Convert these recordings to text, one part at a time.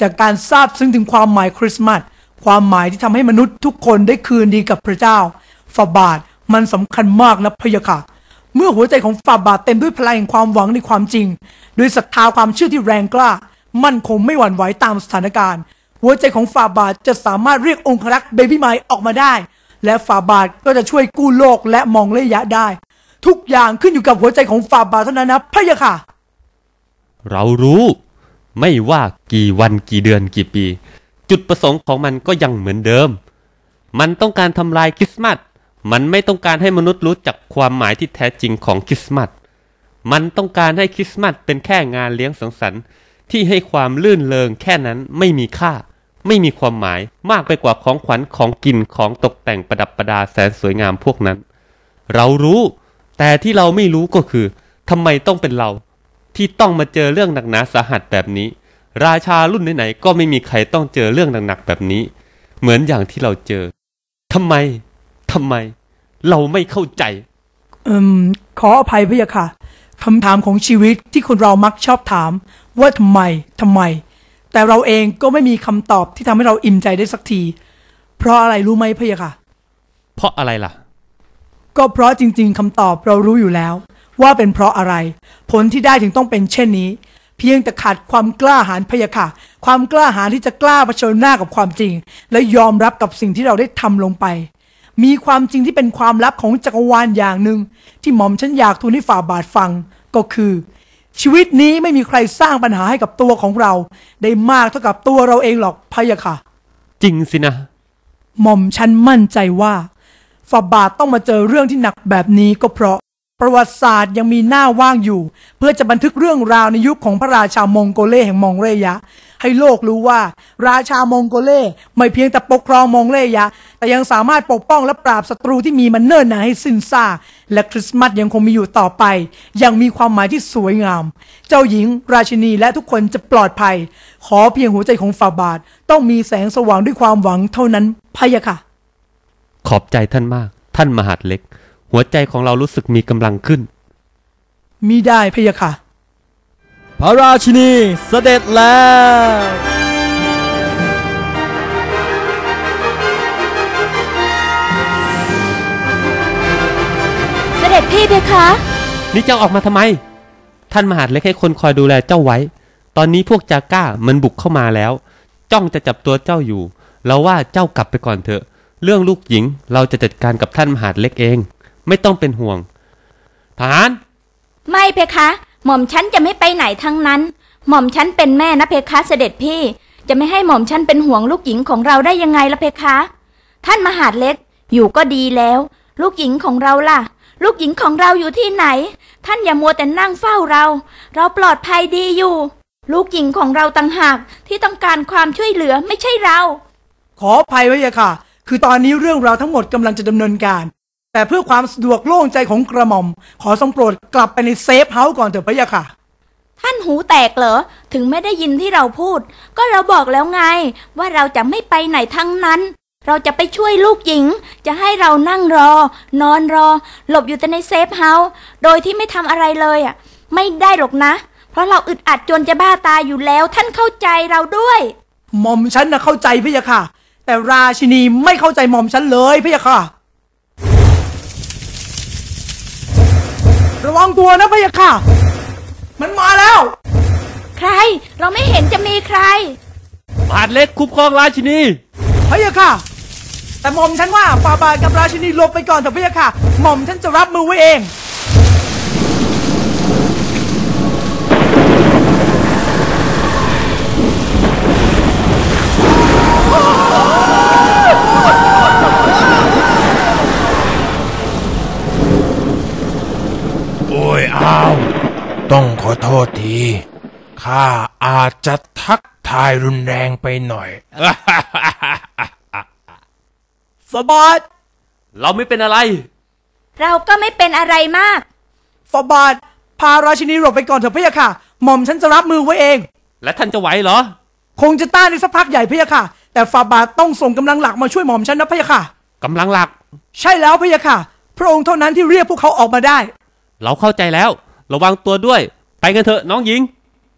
จากการทราบซึ้งถึงความหมายคริสต์มาสความหมายที่ทำให้มนุษย์ทุกคนได้คืนดีกับพระเจ้าฝาบาทมันสำคัญมากนะพะยะค่ะ เมื่อหัวใจของฝาบาทเต็มด้วยพลังแห่งความหวังในความจริงด้วยศรัทธาความเชื่อที่แรงกล้า มั่นคงไม่หวั่นไหวตามสถานการณ์ หัวใจของฝาบาทจะสามารถเรียกองครักษ์เบบี้ไมล์ออกมาได้ และฝาบาทก็จะช่วยกู้โลกและมองระยะได้ ทุกอย่างขึ้นอยู่กับหัวใจของฝาบาทเท่านั้นนะพะยะค่ะ เรารู้ ไม่ว่ากี่วันกี่เดือนกี่ปี จุดประสงค์ของมันก็ยังเหมือนเดิม มันต้องการทำลายคริสต์มาสมันไม่ต้องการให้มนุษย์รู้จักความหมายที่แท้จริงของคริสต์มาสมันต้องการให้คริสต์มาสเป็นแค่งานเลี้ยงสังสรรค์ ที่ให้ความลื่นเลงแค่นั้นไม่มีค่า ไม่มีความหมายมากไปกว่าของขวัญของกินของตกแต่งประดับประดาแสนสวยงามพวกนั้น เรารู้ แต่ที่เราไม่รู้ก็คือทำไมต้องเป็นเรา ที่ต้องมาเจอเรื่องหนักหนาสาหัสแบบนี้ ราชารุ่นไหนๆก็ไม่มีใครต้องเจอเรื่องหนักๆแบบนี้ เหมือนอย่างที่เราเจอทำไมทำไม เราไม่เข้าใจ อืม ขออภัยพะยะค่ะคำถามของชีวิตที่คนเรามักชอบถาม ว่าทำไมทำไม แต่เราเองก็ไม่มีคำตอบที่ทำให้เราอิ่มใจได้สักที เพราะอะไรรู้ไหมพะยะค่ะ เพราะอะไรล่ะ ก็เพราะจริง ๆคำตอบเรารู้อยู่แล้ว ว่าเป็นเพราะอะไร ผลที่ได้ถึงต้องเป็นเช่นนี้ เพียงแต่ขาดความกล้าหาญพะยะค่ะ ความกล้าหาญที่จะกล้าเผชิญหน้ากับความจริง และยอมรับกับสิ่งที่เราได้ทำลงไป มีความจริงที่เป็นความลับของจักรวาลอย่างหนึ่งที่หม่อมฉันอยากทูลให้ฝ่าบาทฟังก็คือชีวิตนี้ไม่มีใครสร้างปัญหาให้กับตัวของเรา ได้มากเท่ากับตัวเราเองหรอกพะยะค่ะ จริงสินะ หม่อมฉันมั่นใจว่าฝาบาทต้องมาเจอเรื่องที่หนักแบบนี้ก็เพราะ ประวัติศาสตร์ยังมีหน้าว่างอยู่ เพื่อจะบันทึกเรื่องราวในยุคของพระราชามองโกเล่แห่งมองเรยะ ให้โลกรู้ว่า ราชามองโกเล่ไม่เพียงแต่ปกครองมองเรยะ แต่ยังสามารถปกป้องและปราบศัตรูที่มีมันเนิ่นนานให้สิ้นซากและคริสต์มาสยังคงมีอยู่ต่อไป ยังมีความหมายที่สวยงาม เจ้าหญิง ราชินีและทุกคนจะปลอดภัย ขอเพียงหัวใจของฝาบาท ต้องมีแสงสว่างด้วยความหวังเท่านั้นพะยะค่ะขอบใจท่านมาก ท่านมหาดเล็ก หัวใจของเรารู้สึกมีกำลังขึ้น มีได้พะยะค่ะ พระราชินีเสด็จแล้วเสด็จพี่เพคะ นี่เจ้าออกมาทำไม ท่านมหาดเล็กให้คนคอยดูแลเจ้าไว้ ตอนนี้พวกจาก้ามันบุกเข้ามาแล้ว จ้องจะจับตัวเจ้าอยู่ เราว่าเจ้ากลับไปก่อนเถอะ เรื่องลูกหญิงเราจะจัดการกับท่านมหาดเล็กเอง ไม่ต้องเป็นห่วง ทหาร ไม่เพคะ หม่อมฉันจะไม่ไปไหนทั้งนั้น หม่อมฉันเป็นแม่นะเพคะเสด็จพี่ จะไม่ให้หม่อมฉันเป็นห่วงลูกหญิงของเราได้ยังไงละเพคะ ท่านมหาดเล็ก อยู่ก็ดีแล้ว ลูกหญิงของเราล่ะ ลูกหญิงของเราอยู่ที่ไหน ท่านอย่ามัวแต่นั่งเฝ้าเรา เราปลอดภัยดีอยู่ ลูกหญิงของเราต่างหากที่ต้องการความช่วยเหลือไม่ใช่เรา ขออภัยพะยะค่ะ คือตอนนี้เรื่องราวทั้งหมดกำลังจะดำเนินการ แต่เพื่อความสะดวกโล่งใจของกระหม่อม ขอทรงโปรดกลับไปในเซฟเฮาส์ก่อนเถอะพะยะค่ะ ท่านหูแตกเหรอ ถึงไม่ได้ยินที่เราพูด ก็เราบอกแล้วไง ว่าเราจะไม่ไปไหนทั้งนั้น เราจะไปช่วยลูกหญิง จะให้เรานั่งรอ นอนรอ หลบอยู่แต่ในเซฟเฮาส์โดยที่ไม่ทำอะไรเลยอะ ไม่ได้หรอกนะ เพราะเราอึดอัดจนจะบ้าตายอยู่แล้ว ท่านเข้าใจเราด้วยหม่อมฉันนะเข้าใจพะยะค่ะ แต่ราชินีไม่เข้าใจหม่อมฉันเลยพะยะค่ะ ระวังตัวนะพะยะค่ะ มันมาแล้ว ใคร เราไม่เห็นจะมีใครมหาดเล็กคุ้มครองราชินี พะยะค่ะ แต่หม่อมฉันว่าฝ่าบาทกับราชินีหลบไปก่อนเถอะพะยะค่ะ หม่อมฉันจะรับมือไว้เอง โอ้ยอ้าว ต้องขอโทษที ข้าอาจจะทักทายรุนแรงไปหน่อยฝาบาทเราไม่เป็นอะไร เราก็ไม่เป็นอะไรมากฝาบาทพาราชินีหลบไปก่อนเถอะพะยะค่ะ หม่อมฉันจะรับมือไว้เอง และท่านจะไหวเหรอ คงจะต้านในสักพักใหญ่พะยะค่ะ แต่ฝาบาทต้องส่งกำลังหลักมาช่วยหม่อมฉันนะพะยะค่ะ กำลังหลัก ใช่แล้วพะยะค่ะ พระองค์เท่านั้นที่เรียกพวกเขาออกมาได้ เราเข้าใจแล้ว ระวังตัวด้วย ไปกันเถอะน้องหญิง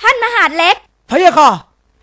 ท่านมหาดเล็กพะยะค่ะ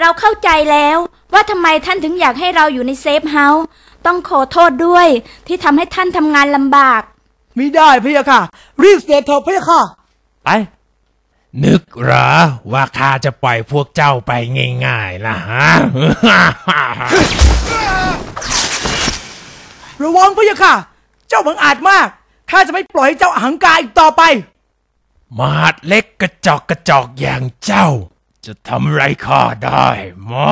เราเข้าใจแล้วว่าทำไมท่านถึงอยากให้เราอยู่ในเซฟเฮาส์ต้องขอโทษด้วยที่ทำให้ท่านทำงานลำบากไม่ได้พะยะค่ะ รีบเสด็จเถอะพะยะค่ะ ไป นึกเหรอว่าข้าจะปล่อยพวกเจ้าไปง่ายๆล่ะฮะ ระวังพะยะค่ะ เจ้าบังอาจมาก ข้าจะไม่ปล่อยให้เจ้าอหังการอีกต่อไป มหาดเล็กกระจอกกระจอกอย่างเจ้า จะทำไรข้าได้หมอ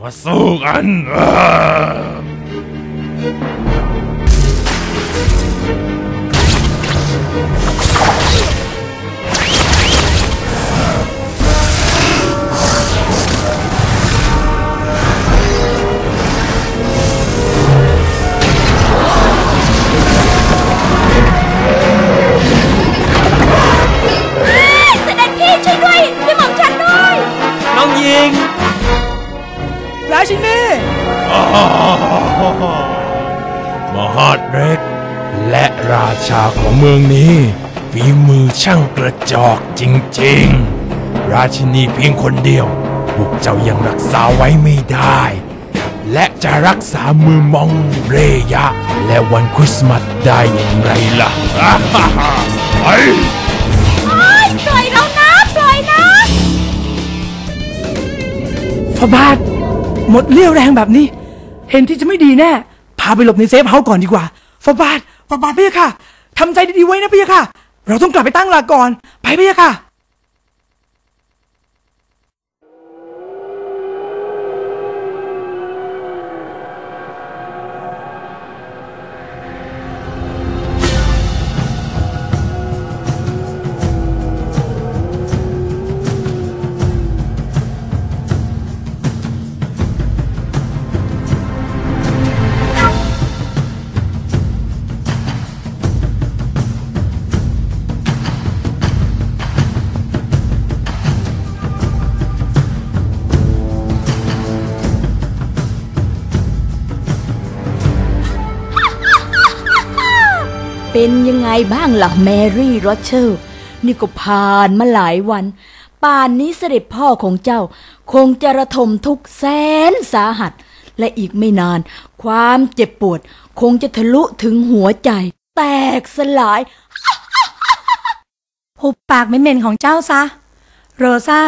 มาสู้กันาชาของเมืองนี้ฝีมือช่างกระจอกจริงๆ ราชินีเพียงคนเดียว พวกเจ้ายังรักษาไว้ไม่ได้ และจะรักษามือมองเรยะ และวันคริสต์มาสได้อย่างไรล่ะไปปล่อยเรานะปล่อยนะฟาบาทหมดเรี่ยวแรงแบบนี้ เห็นที่จะไม่ดีแน่ พาไปหลบในเซฟเฮาส์ก่อนดีกว่าฟาบาทฟาบาทพะยะค่ะ ทำใจดีๆไว้นะพะยะค่ะ เราต้องกลับไปตั้งหลักก่อน ไปพะยะค่ะ เป็นยังไงบ้างล่ะแมรี่โรเชอร์นี่ก็ผ่านมาหลายวัน ป่านนี้เสด็จพ่อของเจ้า คงจะระทมทุกแสนสาหัส และอีกไม่นาน ความเจ็บปวด คงจะทะลุถึงหัวใจ แตกสลายหุบปากเหม็นของเจ้าซะ โรซา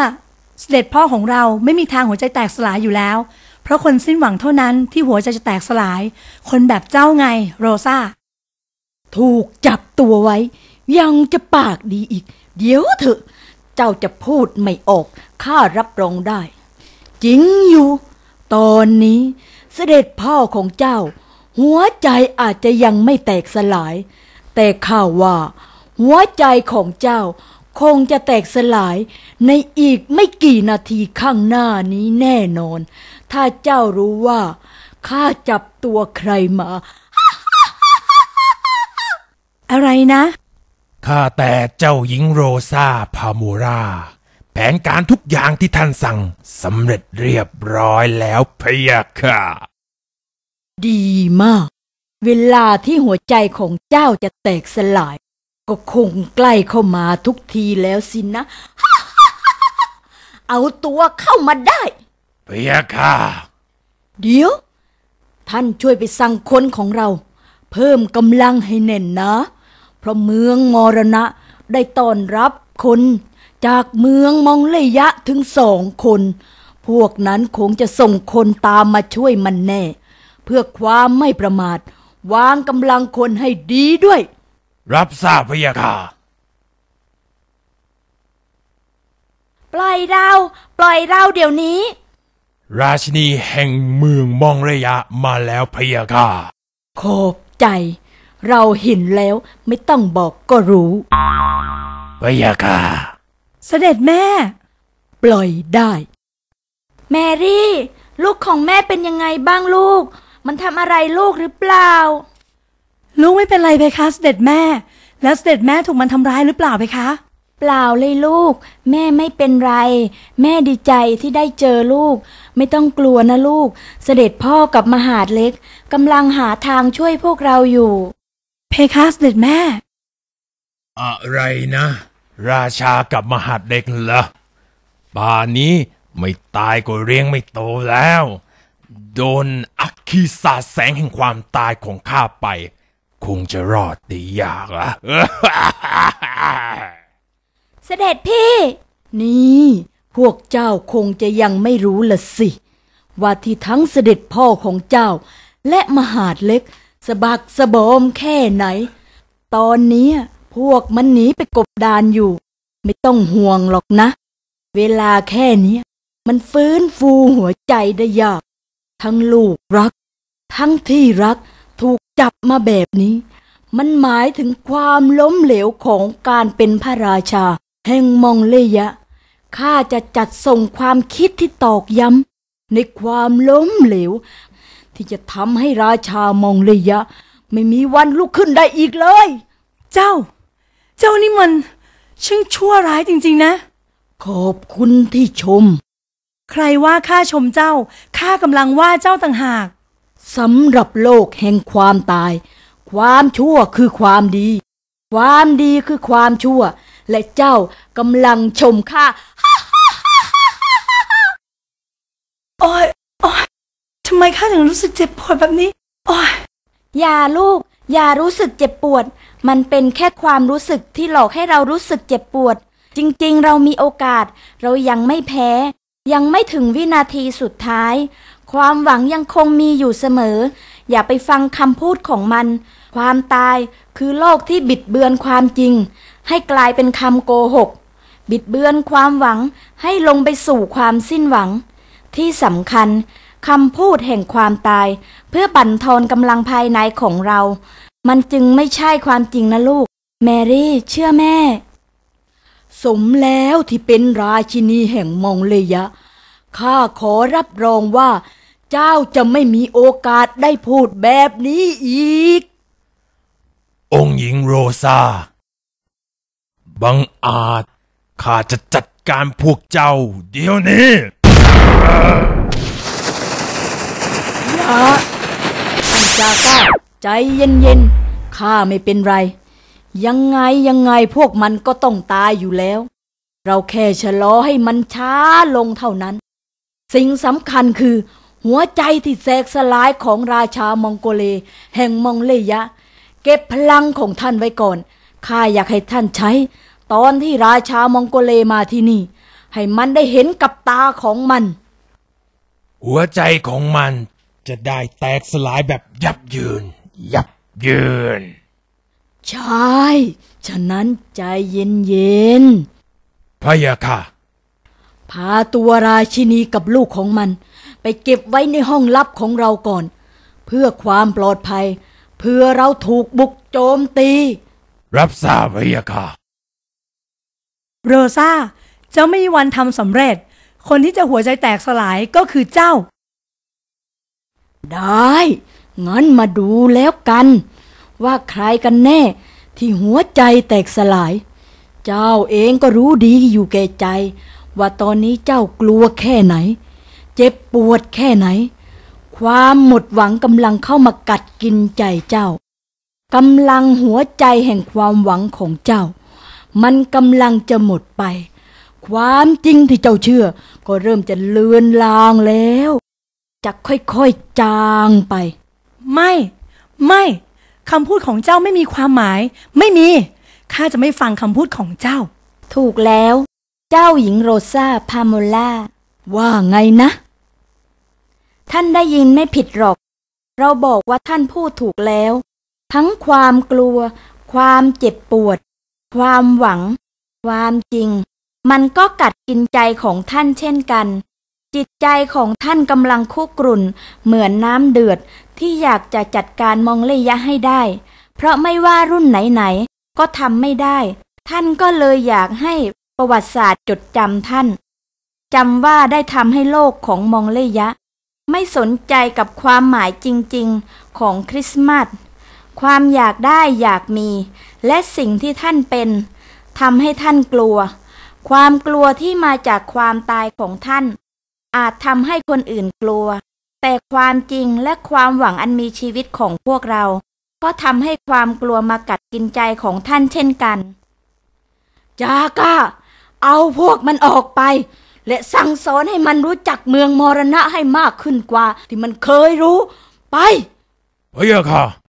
เสด็จพ่อของเราไม่มีทางหัวใจแตกสลายอยู่แล้ว เพราะคนสิ้นหวังเท่านั้นที่หัวใจจะแตกสลาย คนแบบเจ้าไง โรซา ถูกจับตัวไว้ ยังจะปากดีอีก เดี๋ยวเถอะ เจ้าจะพูดไม่ออกข้ารับรองได้ จริงอยู่ ตอนนี้เสด็จพ่อของเจ้า หัวใจอาจจะยังไม่แตกสลาย แต่ข้าว่า หัวใจของเจ้าคงจะแตกสลายในอีกไม่กี่นาทีข้างหน้านี้แน่นอน ถ้าเจ้ารู้ว่าข้าจับตัวใครมา อะไรนะข้าแต่เจ้าหญิงโรซาพามูรา แผนการทุกอย่างที่ท่านสั่งสำเร็จเรียบร้อยแล้วพะยะค่ะ ดีมาก เวลาที่หัวใจของเจ้าจะแตกสลาย ก็คงใกล้เข้ามาทุกทีแล้วสินะ เอาตัวเข้ามาได้พะยะค่ะ เดี๋ยว ท่านช่วยไปสั่งคนของเรา เพิ่มกำลังให้แน่นนะ เพราะเมืองมรณะได้ต้อนรับคน จากเมืองมองเลยะถึงสองคน พวกนั้นคงจะส่งคนตามมาช่วยมันแน่ เพื่อความไม่ประมาท วางกำลังคนให้ดีด้วย รับทราบพะยะค่ะปล่อยเรา ปล่อยเราเดี๋ยวนี้ ราชินีแห่งเมืองมองระยะมาแล้วพะยะค่ะขอบใจ เราเห็นแล้วไม่ต้องบอกก็รู้พะยะค่ะ เสด็จแม่ ปล่อยได้ แมรี่ ลูกของแม่เป็นยังไงบ้างลูก มันทำอะไรลูกหรือเปล่า ลูกไม่เป็นไรเพคะเสด็จแม่ แล้วเสด็จแม่ถูกมันทำร้ายหรือเปล่าเพคะ เปล่าเลยลูก แม่ไม่เป็นไร แม่ดีใจที่ได้เจอลูก ไม่ต้องกลัวนะลูก เสด็จพ่อกับมหาดเล็กกำลังหาทางช่วยพวกเราอยู่ เพคะเสด็จแม่ อะไรนะ ราชากับมหาดเล็กเหรอป่านนี้ไม่ตายก็เรียงไม่โตแล้ว โดนอัคคีสาดแสงแห่งความตายของข้าไป คงจะรอดได้ยากละเสด็จพี่ นี่ พวกเจ้าคงจะยังไม่รู้ละสิ ว่าที่ทั้งเสด็จพ่อของเจ้า และมหาดเล็ก สะบักสะบอมแค่ไหน ตอนนี้พวกมันหนีไปกบดานอยู่ ไม่ต้องห่วงหรอกนะ เวลาแค่นี้มันฟื้นฟูหัวใจได้ยาก ทั้งลูกรัก ทั้งที่รักถูกจับมาแบบนี้ มันหมายถึงความล้มเหลวของการเป็นพระราชา แห่งมองเลยะข้าจะจัดส่งความคิดที่ตอกย้ำในความล้มเหลว ที่จะทำให้ราชามองเลยะ ไม่มีวันลุกขึ้นได้อีกเลย เจ้า เจ้านี่มันช่างชั่วร้ายจริง ๆ นะ ขอบคุณที่ชม ใครว่าข้าชมเจ้าข้ากำลังว่าเจ้าต่างหากสำหรับโลกแห่งความตาย ความชั่วคือความดี ความดีคือความชั่ว และเจ้ากำลังชมข้าโอ้ยโอ้ยทำไมข้าถึงรู้สึกเจ็บปวดแบบนี้ โอ้ยอย่าลูก อย่ารู้สึกเจ็บปวด มันเป็นแค่ความรู้สึกที่หลอกให้เรารู้สึกเจ็บปวด จริงๆ เรามีโอกาส เรายังไม่แพ้ ยังไม่ถึงวินาทีสุดท้าย ความหวังยังคงมีอยู่เสมอ อย่าไปฟังคำพูดของมัน ความตายคือโลกที่บิดเบือนความจริง ให้กลายเป็นคำโกหก บิดเบือนความหวังให้ลงไปสู่ความสิ้นหวัง ที่สำคัญ คำพูดแห่งความตาย เพื่อบั่นทอนกำลังภายในของเรา มันจึงไม่ใช่ความจริงนะลูก แมรี่เชื่อแม่ สมแล้วที่เป็นราชินีแห่งมองเลยะ ข้าขอรับรองว่า เจ้าจะไม่มีโอกาสได้พูดแบบนี้อีก องค์หญิงโรซาบังอาจข้าจะจัดการพวกเจ้าเดี๋ยวนี้ อย่าท่านจาก้า ใจเย็นๆ ข้าไม่เป็นไร ยังไงยังไงพวกมันก็ต้องตายอยู่แล้ว เราแค่ชะลอให้มันช้าลงเท่านั้น สิ่งสำคัญคือ หัวใจที่แตกสลายของราชามองโกเล แห่งมองเลยะ เก็บพลังของท่านไว้ก่อน ข้าอยากให้ท่านใช้ ตอนที่ราชามองโกเลมาที่นี่ ให้มันได้เห็นกับตาของมัน หัวใจของมันจะได้แตกสลายแบบยับยืน ยับยืน ใช่ ฉะนั้นใจเย็นพะยะค่ะๆพาตัวราชินีกับลูกของมัน ไปเก็บไว้ในห้องลับของเราก่อน เพื่อความปลอดภัย เพื่อเราถูกบุกโจมตี รับทราบพะยะค่ะ โรซาเจ้าไม่มีวันทำสำเร็จ คนที่จะหัวใจแตกสลายก็คือเจ้า ได้ งั้นมาดูแล้วกัน ว่าใครกันแน่ที่หัวใจแตกสลาย เจ้าเองก็รู้ดีอยู่แก่ใจ ว่าตอนนี้เจ้ากลัวแค่ไหน เจ็บปวดแค่ไหน ความหมดหวังกำลังเข้ามากัดกินใจเจ้ากำลังหัวใจแห่งความหวังของเจ้า มันกำลังจะหมดไป ความจริงที่เจ้าเชื่อ ก็เริ่มจะเลือนลางแล้ว จะค่อยๆจางไป ไม่ไม่คำพูดของเจ้าไม่มีความหมาย ไม่มีข้าจะไม่ฟังคำพูดของเจ้า ถูกแล้ว เจ้าหญิงโรซาพาโมล่าว่าไงนะ ท่านได้ยินไม่ผิดหรอก เราบอกว่าท่านพูดถูกแล้ว ทั้งความกลัว ความเจ็บปวด ความหวัง ความจริง มันก็กัดกินใจของท่านเช่นกันจิตใจของท่านกำลังคุกรุ่น เหมือนน้ำเดือด ที่อยากจะจัดการมองเลยะให้ได้ เพราะไม่ว่ารุ่นไหนๆก็ทำไม่ได้ ท่านก็เลยอยากให้ประวัติศาสตร์จดจำท่านจำว่าได้ทำให้โลกของมองเลยะ ไม่สนใจกับความหมายจริงๆของคริสต์มาสความอยากได้อยากมี และสิ่งที่ท่านเป็นทำให้ท่านกลัว ความกลัวที่มาจากความตายของท่าน อาจทำให้คนอื่นกลัว แต่ความจริงและความหวังอันมีชีวิตของพวกเรา ก็ทำให้ความกลัวมากัดกินใจของท่านเช่นกัน จาก้า เอาพวกมันออกไป และสั่งสอนให้มันรู้จักเมืองมรณะให้มากขึ้นกว่า ที่มันเคยรู้ ไปพระยะค่ะ